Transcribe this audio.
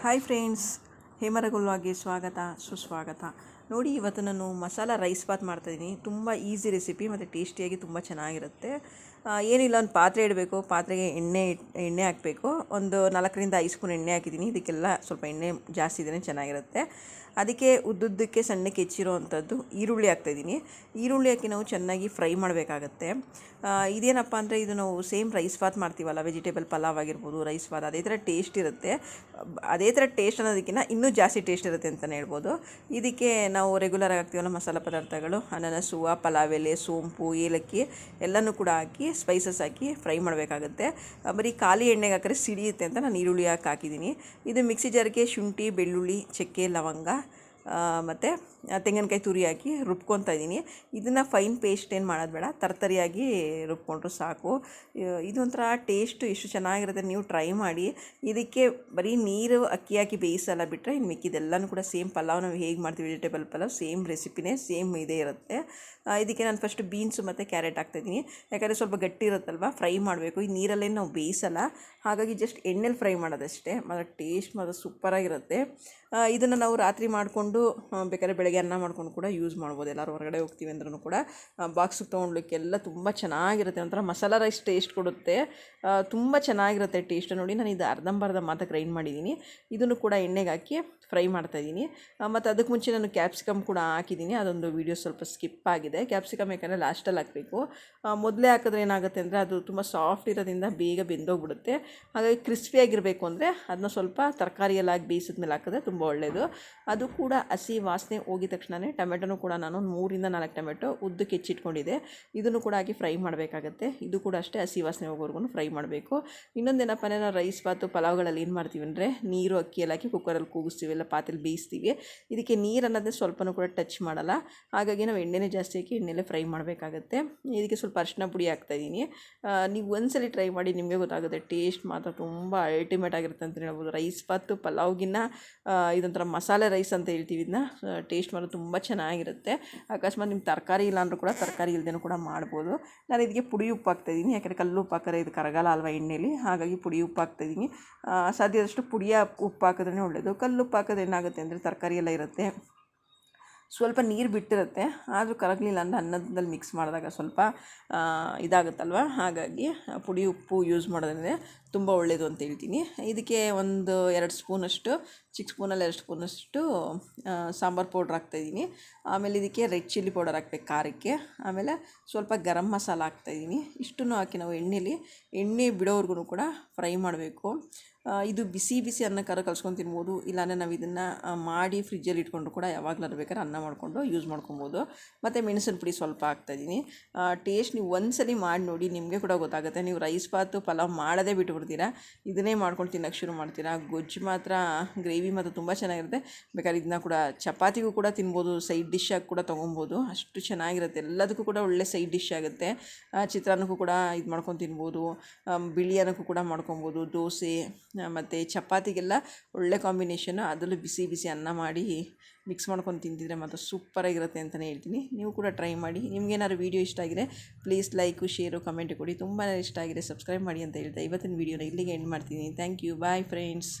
Hi friends ಹೇಮರಗುಲ್ವಾಗೆ ಸ್ವಾಗತ, ಸುಸ್ವಾಗತ. ನೋಡಿ, ಇವತ್ತು ನಾನು ಮಸಾಲ ರೈಸ್ ಬಾತ್ ಮಾಡ್ತಾಯಿದ್ದೀನಿ ತುಂಬ ಈಸಿ ರೆಸಿಪಿ ಮತ್ತು ಟೇಸ್ಟಿಯಾಗಿ ತುಂಬ ಚೆನ್ನಾಗಿರುತ್ತೆ. ಏನಿಲ್ಲ, ಒಂದು ಪಾತ್ರೆ ಇಡಬೇಕು, ಪಾತ್ರೆಗೆ ಎಣ್ಣೆ ಎಣ್ಣೆ ಹಾಕಬೇಕು. ಒಂದು ನಾಲ್ಕರಿಂದ ಐದು ಸ್ಪೂನ್ ಎಣ್ಣೆ ಹಾಕಿದ್ದೀನಿ ಇದಕ್ಕೆಲ್ಲ ಸ್ವಲ್ಪ ಎಣ್ಣೆ ಜಾಸ್ತಿ ಇದ್ರೆ ಚೆನ್ನಾಗಿರುತ್ತೆ. ಅದಕ್ಕೆ ಉದ್ದುದ್ದಕ್ಕೆ ಸಣ್ಣಕ್ಕೆ ಹೆಚ್ಚಿರೋ ಅಂಥದ್ದು ಈರುಳ್ಳಿ ಹಾಕ್ತಾಯಿದ್ದೀನಿ ಈರುಳ್ಳಿ ಹಾಕಿ ನಾವು ಚೆನ್ನಾಗಿ ಫ್ರೈ ಮಾಡಬೇಕಾಗತ್ತೆ. ಇದೇನಪ್ಪ ಅಂದರೆ, ಇದು ನಾವು ಸೇಮ್ ರೈಸ್ ಬಾತ್ ಮಾಡ್ತೀವಲ್ಲ, ವೆಜಿಟೇಬಲ್ ಪಲಾವ್ ಆಗಿರ್ಬೋದು, ರೈಸ್ ಬಾತ್ ಅದೇ ಥರ ಟೇಸ್ಟ್ ಇರುತ್ತೆ. ಅದೇ ಥರ ಟೇಸ್ಟ್ ಅನ್ನೋದಕ್ಕಿಂತ ಇನ್ನೂ ಜಾಸ್ತಿ ಟೇಸ್ಟ್ ಇರುತ್ತೆ ಅಂತಲೇ ಹೇಳ್ಬೋದು. ಇದಕ್ಕೆ ನಾವು ರೆಗ್ಯುಲರ್ ಆಗ್ತೀವಲ್ಲ ಮಸಾಲೆ ಪದಾರ್ಥಗಳು, ಅನನಸು ಪಲಾವ್ ಎಲೆ ಸೋಂಪು, ಏಲಕ್ಕಿ ಎಲ್ಲನೂ ಕೂಡ ಹಾಕಿ ಸ್ಪೈಸಸ್ ಹಾಕಿ ಫ್ರೈ ಮಾಡಬೇಕಾಗುತ್ತೆ. ಬರೀ ಖಾಲಿ ಎಣ್ಣೆಗೆ ಹಾಕಿದ್ರೆ ಸಿಡಿಯುತ್ತೆ ಅಂತ ನಾನು ಈರುಳ್ಳಿ ಹಾಕಿ ಹಾಕಿದ್ದೀನಿ. ಇದು ಮಿಕ್ಸಿ ಜಾರ್ಗೆ ಶುಂಠಿ, ಬೆಳ್ಳುಳ್ಳಿ, ಚಕ್ಕೆ, ಲವಂಗ ಮತ್ತು ತೆಂಗಿನಕಾಯಿ ತುರಿ ಹಾಕಿ ರುಬ್ಕೊತಾ ಇದ್ದೀನಿ. ಇದನ್ನು ಫೈನ್ ಪೇಸ್ಟ್ ಏನು ಮಾಡೋದು ಬೇಡ, ತರ್ತರಿಯಾಗಿ ರುಬ್ಕೊಂಡ್ರು ಸಾಕು. ಇದೊಂಥರ ಟೇಸ್ಟು ಎಷ್ಟು ಚೆನ್ನಾಗಿರುತ್ತೆ, ನೀವು ಟ್ರೈ ಮಾಡಿ. ಇದಕ್ಕೆ ಬರೀ ನೀರು, ಅಕ್ಕಿ ಹಾಕಿ ಬೇಯಿಸಲ್ಲ ಬಿಟ್ಟರೆ ಇನ್ನು ಮಿಕ್ಕಿದೆಲ್ಲನೂ ಕೂಡ ಸೇಮ್ ಪಲಾವ್ ನಾವು ಹೇಗೆ ಮಾಡ್ತೀವಿ ವೆಜಿಟೇಬಲ್ ಪಲಾವ್ ಸೇಮ್ ರೆಸಿಪಿನೇ, ಸೇಮ್ ಇದೇ ಇರುತ್ತೆ. ಇದಕ್ಕೆ ನಾನು ಫಸ್ಟ್ ಬೀನ್ಸು ಮತ್ತು ಕ್ಯಾರೆಟ್ ಹಾಕ್ತಾಯಿದ್ದೀನಿ ಯಾಕಂದರೆ ಸ್ವಲ್ಪ ಗಟ್ಟಿ ಇರುತ್ತಲ್ವ, ಫ್ರೈ ಮಾಡಬೇಕು. ಈ ನೀರಲ್ಲೇ ನಾವು ಬೇಯಿಸಲ್ಲ. ಹಾಗಾಗಿ ಜಸ್ಟ್ ಎಣ್ಣೆಲಿ ಫ್ರೈ ಮಾಡೋದಷ್ಟೇ. ಮತ್ತು ಟೇಸ್ಟ್ ಮಾತ್ರ ಸೂಪರಾಗಿರುತ್ತೆ. ಇದನ್ನು ನಾವು ರಾತ್ರಿ ಮಾಡಿಕೊಂಡು ಬೇಕಾದ್ರೆ ಬೆಳಗ್ಗೆ ಅನ್ನ ಮಾಡ್ಕೊಂಡು ಕೂಡ ಯೂಸ್ ಮಾಡ್ಬೋದು. ಎಲ್ಲರೂ ಹೊರಗಡೆ ಹೋಗ್ತೀವಿ ಅಂದ್ರೂ ಕೂಡ ಬಾಕ್ಸಿಗೆ ತೊಗೊಂಡ್ಲಿಕ್ಕೆಲ್ಲ ತುಂಬ ಚೆನ್ನಾಗಿರುತ್ತೆ. ಒಂಥರ ಮಸಾಲ ರೈಸ್ ಟೇಸ್ಟ್ ಕೊಡುತ್ತೆ. ತುಂಬ ಚೆನ್ನಾಗಿರುತ್ತೆ ಟೇಸ್ಟ್ ನೋಡಿ, ನಾನು ಇದು ಅರ್ಧಂಬರ್ಧ ಮಾತ್ರ ಗ್ರೈಂಡ್ ಮಾಡಿದ್ದೀನಿ ಇದನ್ನು ಕೂಡ ಎಣ್ಣೆಗೆ ಹಾಕಿ ಫ್ರೈ ಮಾಡ್ತಾಯಿದ್ದೀನಿ ಮತ್ತು ಅದಕ್ಕೆ ಮುಂಚೆ ನಾನು ಕ್ಯಾಪ್ಸಿಕಮ್ ಕೂಡ ಹಾಕಿದ್ದೀನಿ ಅದೊಂದು ವೀಡಿಯೋ ಸ್ವಲ್ಪ ಸ್ಕಿಪ್ ಆಗಿದೆ. ಕ್ಯಾಪ್ಸಿಕಮ್ ಯಾಕಂದರೆ ಲಾಸ್ಟಲ್ಲಿ ಹಾಕಬೇಕು. ಮೊದಲೇ ಹಾಕಿದ್ರೆ ಏನಾಗುತ್ತೆ ಅಂದರೆ ಅದು ತುಂಬ ಸಾಫ್ಟ್ ಇರೋದ್ರಿಂದ ಬೇಗ ಬೆಂದೋಗ್ಬಿಡುತ್ತೆ. ಹಾಗಾಗಿ ಕ್ರಿಸ್ಪಿಯಾಗಿರಬೇಕು ಅಂದರೆ ಅದನ್ನ ಸ್ವಲ್ಪ ತರಕಾರಿಯೆಲ್ಲ ಹಾಕಿ ಬೇಯಿಸಿದ ಮೇಲೆ ಹಾಕಿದ್ರೆ ತುಂಬ ಒಳ್ಳೆಯದು ಅದು ಕೂಡ ಹಸಿ ವಾಸನೆ ಹೋಗಿದ ತಕ್ಷಣವೇ ಟೊಮೆಟೊನು ಕೂಡ ನಾನು ಮೂರಿಂದ ನಾಲ್ಕು ಟೊಮೆಟೊ ಉದ್ದಕ್ಕೆ ಹೆಚ್ಚಿಟ್ಕೊಂಡಿದ್ದೆ. ಇದನ್ನು ಕೂಡ ಹಾಕಿ ಫ್ರೈ ಮಾಡಬೇಕಾಗತ್ತೆ. ಇದು ಕೂಡ ಅಷ್ಟೇ ಹಸಿ ವಾಸನೆ ಹೋಗೋವರೆಗೂ ಫ್ರೈ ಮಾಡಬೇಕು. ಇನ್ನೊಂದೇನಪ್ಪ ನಾವು ರೈಸ್ ಬಾತು, ಪಲಾವ್ಗಳಲ್ಲಿ ಏನು ಮಾಡ್ತೀವಿ ಅಂದರೆ, ನೀರು ಅಕ್ಕಿಯಲ್ಲಿ ಹಾಕಿ ಕುಕ್ಕರಲ್ಲಿ ಕೂಗಿಸ್ತೀವಿ, ಇಲ್ಲ ಪಾತ್ರೆಲಿ ಬೇಯಿಸ್ತೀವಿ. ಇದಕ್ಕೆ ನೀರು ಅನ್ನೋದೇ ಸ್ವಲ್ಪನೂ ಕೂಡ ಟಚ್ ಮಾಡಲ್ಲ. ಹಾಗಾಗಿ ನಾವು ಎಣ್ಣೆನೇ ಜಾಸ್ತಿ ಹಾಕಿ ಎಣ್ಣೆಲೇ ಫ್ರೈ ಮಾಡಬೇಕಾಗತ್ತೆ. ಇದಕ್ಕೆ ಸ್ವಲ್ಪ ಅರಿಶಿನ ಪುಡಿ ಹಾಕ್ತಾಯಿದ್ದೀನಿ ನೀವು ಒಂದ್ಸಲಿ ಟ್ರೈ ಮಾಡಿ ನಿಮಗೆ ಗೊತ್ತಾಗುತ್ತೆ ಟೇಸ್ಟ್ ಮಾತ್ರ ತುಂಬ ಅಲ್ಟಿಮೇಟ್ ಆಗಿರುತ್ತೆ ಅಂತ ಹೇಳ್ಬೋದು. ರೈಸ್ ಬಾತು, ಪಲಾವ್ಗಿನ್ನ ಇದೊಂಥರ ಮಸಾಲೆ ರೈಸ್ ಅಂತ ಹೇಳ್ತೀವಿ. ಇದನ್ನ ಟೇಸ್ಟ್ ಮಾಡೋದು ತುಂಬ ಚೆನ್ನಾಗಿರುತ್ತೆ. ಅಕಸ್ಮಾತ್ ನಿಮ್ಗೆ ತರಕಾರಿ ಇಲ್ಲ ಅಂದರೂ ಕೂಡ ತರಕಾರಿ ಇಲ್ದೇನೂ ಕೂಡ ಮಾಡ್ಬೋದು. ನಾನು ಇದಕ್ಕೆ ಪುಡಿ ಉಪ್ಪು ಹಾಕ್ತಾಯಿದ್ದೀನಿ ಯಾಕಂದರೆ ಕಲ್ಲು ಉಪ್ಪು ಹಾಕಿದ್ರೆ ಇದು ಕರಗಲ್ಲ ಅಲ್ವಾ ಎಣ್ಣೆಲಿ, ಹಾಗಾಗಿ ಪುಡಿ ಉಪ್ಪು ಹಾಕ್ತಾಯಿದ್ದೀನಿ ಸಾಧ್ಯದಷ್ಟು ಪುಡಿಯ ಉಪ್ಪು ಹಾಕಿದ್ರೆ ಒಳ್ಳೆಯದು ಕಲ್ಲು ಉಪ್ಪು ಹಾಕಿದ್ರೆ ಏನಾಗುತ್ತೆ ಅಂದರೆ ತರಕಾರಿ ಎಲ್ಲ ಇರುತ್ತೆ. ಸ್ವಲ್ಪ ನೀರು ಬಿಟ್ಟಿರುತ್ತೆ. ಆದರೂ ಕರಗಲಿಲ್ಲ ಅಂದರೆ ಅನ್ನದಲ್ಲಿ ಮಿಕ್ಸ್ ಮಾಡಿದಾಗ ಸ್ವಲ್ಪ ಇದಾಗುತ್ತಲ್ವ? ಹಾಗಾಗಿ ಪುಡಿ ಉಪ್ಪು ಯೂಸ್ ಮಾಡೋದ್ರಿಂದ ತುಂಬ ಒಳ್ಳೆಯದು ಅಂತ ಹೇಳ್ತೀನಿ. ಇದಕ್ಕೆ ಒಂದು ಎರಡು ಸ್ಪೂನಷ್ಟು, ಚಿಕ್ಕ ಸ್ಪೂನಲ್ಲಿ ಎರಡು ಸ್ಪೂನಷ್ಟು ಸಾಂಬಾರು ಪೌಡ್ರ್ ಹಾಕ್ತಾಯಿದ್ದೀನಿ ಆಮೇಲೆ ಇದಕ್ಕೆ ರೆಡ್ ಚಿಲ್ಲಿ ಪೌಡರ್ ಹಾಕ್ಬೇಕು ಖಾರಕ್ಕೆ. ಆಮೇಲೆ ಸ್ವಲ್ಪ ಗರಂ ಮಸಾಲ ಹಾಕ್ತಾಯಿದ್ದೀನಿ ಇಷ್ಟನ್ನು ಹಾಕಿ ನಾವು ಎಣ್ಣೆಲಿ, ಎಣ್ಣೆ ಬಿಡೋವರೆಗೂ ಕೂಡ ಫ್ರೈ ಮಾಡಬೇಕು. ಇದು ಬಿಸಿ ಬಿಸಿ ಅನ್ನಕ್ಕಾರ ಕಲ್ಸ್ಕೊಂಡು ತಿನ್ಬೋದು. ಇಲ್ಲಾಂದರೆ ನಾವು ಇದನ್ನು ಮಾಡಿ ಫ್ರಿಜ್ಜಲ್ಲಿ ಇಟ್ಕೊಂಡು ಕೂಡ ಯಾವಾಗಲಾದ್ರು ಬೇಕಾದ್ರೆ ಅನ್ನ ಮಾಡಿಕೊಂಡು ಯೂಸ್ ಮಾಡ್ಕೊಬೋದು. ಮತ್ತು ಮೆಣಸಿನ ಪುಡಿ ಸ್ವಲ್ಪ ಹಾಕ್ತಾಯಿದ್ದೀನಿ ಟೇಸ್ಟ್ ನೀವು ಒಂದ್ಸಲಿ ಮಾಡಿ ನೋಡಿ, ನಿಮಗೆ ಕೂಡ ಗೊತ್ತಾಗುತ್ತೆ. ನೀವು ರೈಸ್ ಬಾತು ಪಲಾವ್ ಮಾಡೋದೇ ಬಿಟ್ಬಿಡ್ತೀರಾ ಇದನ್ನೇ ಮಾಡ್ಕೊಂಡು ತಿನ್ನೋಕ್ಕೆ ಶುರು ಮಾಡ್ತೀರಾ? ಗೊಜ್ಜು ಮಾತ್ರ, ಗ್ರೇವಿ ಮಾತ್ರ ತುಂಬ ಚೆನ್ನಾಗಿರುತ್ತೆ. ಬೇಕಾದ್ರೆ ಇದನ್ನ ಕೂಡ ಚಪಾತಿಗೂ ಕೂಡ ತಿನ್ಬೋದು ಸೈಡ್ ಡಿಶ್ ಆಗಿ ಕೂಡ ತೊಗೊಬೋದು. ಅಷ್ಟು ಚೆನ್ನಾಗಿರುತ್ತೆ. ಎಲ್ಲದಕ್ಕೂ ಕೂಡ ಒಳ್ಳೆ ಸೈಡ್ ಡಿಶ್ ಆಗುತ್ತೆ. ಚಿತ್ರಾನ್ನಕ್ಕೂ ಕೂಡ ಇದು ಮಾಡ್ಕೊಂಡು ತಿನ್ಬೋದು. ಬಿಳಿ ಅನ್ನಕ್ಕೂ ಕೂಡ ಮಾಡ್ಕೊಬೋದು. ದೋಸೆ ಮತ್ತು ಚಪಾತಿಗೆಲ್ಲ ಒಳ್ಳೆ ಕಾಂಬಿನೇಷನ್ನು ಅದರಲ್ಲೂ ಬಿಸಿ ಬಿಸಿ ಅನ್ನ ಮಾಡಿ ಮಿಕ್ಸ್ ಮಾಡ್ಕೊಂಡು ತಿಂತಿದ್ರೆ ಮಾತ್ರ ಸೂಪರಾಗಿರುತ್ತೆ ಅಂತಲೇ ಹೇಳ್ತೀನಿ. ನೀವು ಕೂಡ ಟ್ರೈ ಮಾಡಿ. ನಿಮ್ಗೇನಾದ್ರು ವೀಡಿಯೋ ಇಷ್ಟ ಆಗಿದೆ ಪ್ಲೀಸ್ ಲೈಕು ಶೇರು ಕಮೆಂಟ್ ಕೊಡಿ. ತುಂಬಾ ಇಷ್ಟ ಆಗಿದೆ ಸಬ್ಸ್ಕ್ರೈಬ್ ಮಾಡಿ ಅಂತ ಹೇಳ್ತಾ ಇವತ್ತಿನ ವೀಡಿಯೋನ ಇಲ್ಲಿಗೆ ಎಂಡ್ ಮಾಡ್ತೀನಿ. Thank you bye friends